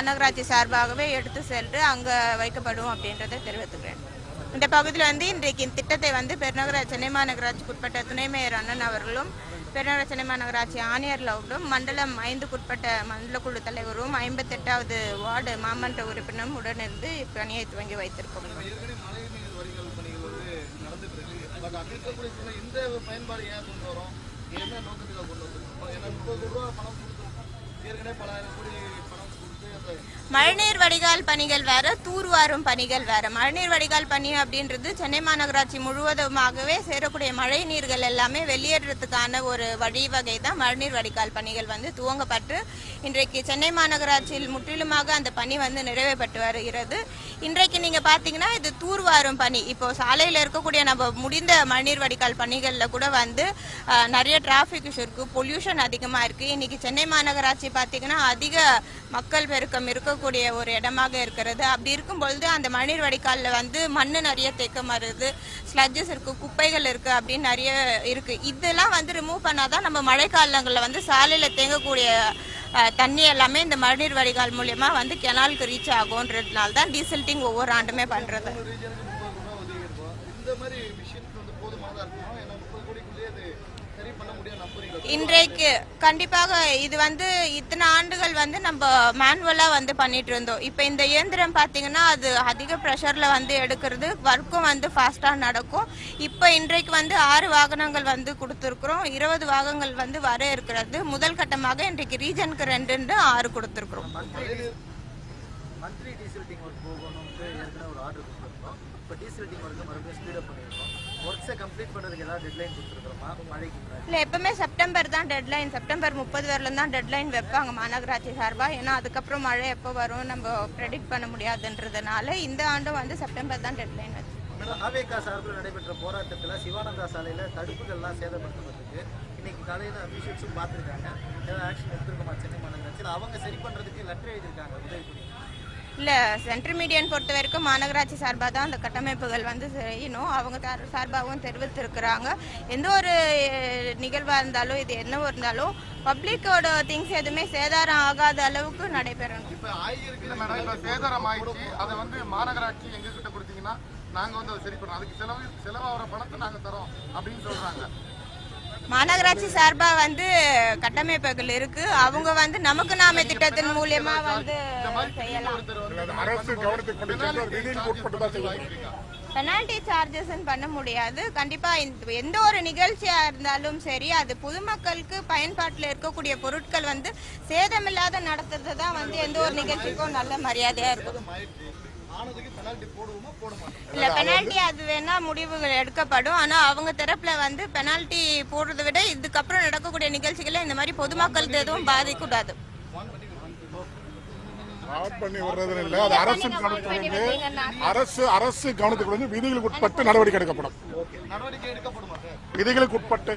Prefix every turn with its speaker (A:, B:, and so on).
A: மாநகராட்சி சார்பாகவே எடுத்து சென்று அங்கே வைக்கப்படும் அப்படின்றத தெரிவித்துக்கிறேன். இந்த பகுதியில் வந்து இன்றைக்கு இந்த திட்டத்தை வந்து பெருநகர சென்னை மாநகராட்சிக்கு உட்பட்ட துணை மேயர் அண்ணன் அவர்களும் பெருநகர சென்னை மாநகராட்சி ஆணையர் அவர்களும் மண்டலம் ஐந்துக்குட்பட்ட மண்டல குழு தலைவரும் ஐம்பத்தெட்டாவது வார்டு மாமன்ற உறுப்பினரும் உடனிருந்து இப்பணியை துவங்கி வைத்திருக்கோம்
B: ஏற்கனவே பல கோடி
A: மழைநீர் வடிகால் பணிகள் வேற தூர்வாரும் பணிகள் வேற. மழைநீர் வடிகால் பணி அப்படின்றது சென்னை மாநகராட்சி முழுவதுமாகவே சேரக்கூடிய மழை நீர்கள் எல்லாமே வெளியேறதுக்கான ஒரு வழிவகை தான் மழைநீர் வடிகால் பணிகள் வந்து துவங்கப்பட்டு இன்றைக்கு சென்னை மாநகராட்சியில் முற்றிலுமாக அந்த பணி வந்து நிறைவேற்றப்பட்டு வருகிறது. இன்றைக்கு நீங்க பாத்தீங்கன்னா இது தூர்வாரும் பணி. இப்போ சாலையில இருக்கக்கூடிய நம்ம முடிந்த மழைநீர் வடிகால் பணிகள்ல கூட வந்து நிறைய டிராஃபிக் இஷ்யூ இருக்கு பொல்யூஷன் அதிகமா இருக்கு. இன்னைக்கு சென்னை மாநகராட்சி பாத்தீங்கன்னா அதிக மக்கள் பெருக்கம் இருக்கக்கூடிய ஒரு இடமாக இருக்கிறது. அப்படி இருக்கும் பொழுது அந்த மணிர் வடிகாலில் வந்து மண்ணு நிறைய தேக்கம் வருது ஸ்லட்ஜஸ் இருக்கு குப்பைகள் இருக்கு அப்படின்னு நிறைய இருக்கு. இதெல்லாம் வந்து ரிமூவ் பண்ணாதான் நம்ம மழைக்காலங்களில் வந்து சாலையில் தேங்கக்கூடிய தண்ணி எல்லாமே இந்த மழைநீர் வடிகால் மூலயமா வந்து கெனாலுக்கு ரீச் ஆகும்ன்றதுனால தான் டீசல்ட்டிங் ஒவ்வொரு ஆண்டுமே பண்ணுறது
B: ரீஜனுக்கு முப்பது கோடி ரூபா ஒதுக்கி இருக்கோம் இந்த மாதிரி விஷயத்துக்கு வந்து போதுமானதா இருக்குமா ஏன்னா முப்பது கோடிக்குள்ளேயே அது சரி பண்ண முடியும் நம்புறீங்க
A: இன்றைக்கு கண்டிப்பாக இது வந்து இத்தனை ஆண்டுகள் வந்து நம்ம மேனுவலா வந்து பண்ணிட்டு இருந்தோம் இப்போ இந்த இயந்திரம் பாத்தீங்கன்னா அது அதிக ப்ரெஷர்ல வந்து எடுக்கிறது ஒர்க்கும் வந்து ஃபாஸ்டா நடக்கும். இப்போ இன்றைக்கு வந்து ஆறு வாகனங்கள் வந்து கொடுத்துருக்குறோம். இருபது வாகனங்கள் வந்து வர இருக்கிறது. முதல் கட்டமாக இன்றைக்கு ரீஜனுக்கு ரெண்டு ஆறு கொடுத்துருக்குறோம்.
C: கொடுத்துருக்கோம் இப்போ டீசல்ட்டிங் ஒர்க்கு மறுபடியும் ஸ்பீடப் பண்ணியிருக்கோம். ஒர்க்ஸை கம்ப்ளீட் பண்ணுறதுக்கு ஏதாவது டெட்லைன் கொடுத்துருக்குறோமா? மழைக்கு
A: இல்லை எப்பவுமே செப்டம்பர் தான் டெட்லைன் செப்டம்பர் முப்பது வரல தான் டெட்லைன் வைப்பாங்க மாநகராட்சி சார்பாக ஏன்னா அதுக்கப்புறம் மழை எப்போ வரும் நம்ம ப்ரெடிக்ட் பண்ண முடியாதுன்றதுனால இந்த ஆண்டும் வந்து செப்டம்பர் தான் டெட்லைன் வச்சு.
C: ஆவேகா சார்பில் நடைபெற்ற போராட்டத்தில் சிவானந்தா சாலையில் தடுப்புகள்லாம் சேதப்படுத்தப்பட்டிருக்கு. இன்னைக்கு காலையில் அபிஷியல்ஸும் பார்த்துருக்காங்க. ஏதாவது ஆக்ஷன் எடுத்துருக்கோமா சென்னை மாநகராட்சியில்? அவங்க சரி பண்ணுறதுக்கு லெட்டர் எழுதியிருக்காங்க உதவி
A: இல்லை சென்ட்ரல் மீடியன் பொறுத்த வரைக்கும் மாநகராட்சி சார்பாக தான் அந்த கட்டமைப்புகள் வந்து செய்யணும். அவங்க சார்பாகவும் தெரிவித்திருக்கிறாங்க. எந்த ஒரு நிகழ்வாக இருந்தாலும் இது என்ன இருந்தாலும் பப்ளிக்கோட திங்ஸ் எதுவுமே சேதாரம் ஆகாத அளவுக்கு நடைபெறணும்.
B: இப்போ ஆயிருக்கு
D: மேடம் சேதாரம் ஆயிடுச்சு. அதை வந்து மாநகராட்சி எங்ககிட்ட கொடுத்தீங்கன்னா நாங்கள் வந்து அதை சரி பண்ணுறோம் அதுக்கு செலவு செலவாகிற பணத்தை நாங்கள் தரோம் அப்படின்னு சொல்றாங்க.
A: மாநகராட்சி சார்பா வந்து கட்டமைப்புகள் இருக்கு. அவங்க வந்து நமக்கு நாம திட்டத்தின் மூலியமா வந்து பெனால்டி சார்ஜஸ் பண்ண முடியாது. கண்டிப்பா எந்த ஒரு நிகழ்ச்சியா இருந்தாலும் சரி அது பொதுமக்களுக்கு பயன்பாட்டில் இருக்கக்கூடிய பொருட்கள் வந்து சேதமில்லாத நடத்துறது தான் வந்து எந்த ஒரு நிகழ்ச்சிக்கும் நல்ல மரியாதையா இருக்கும். இல்ல பெனால்டி அது வேணா முடிவுகள் எடுக்கப்படும். ஆனா அவங்க தரப்புல வந்து பெனால்டி போடுறதை விட இதுக்கப்புறம் நடக்கக்கூடிய நிகழ்ச்சிகளை இந்த மாதிரி பொதுமக்களுக்கு எதுவும் பாதிக்கூடாது
E: ஆட் பண்ணி வர்றது இல்லை. அது அரசு கவனத்துக்கு அரசு அரசு கவனத்துக்கு விதிகளுக்கு உட்பட்டு நடவடிக்கை எடுக்கப்படும்.
B: நடவடிக்கை எடுக்கப்படுமா சார்?
E: விதிகளுக்கு உட்பட்டு.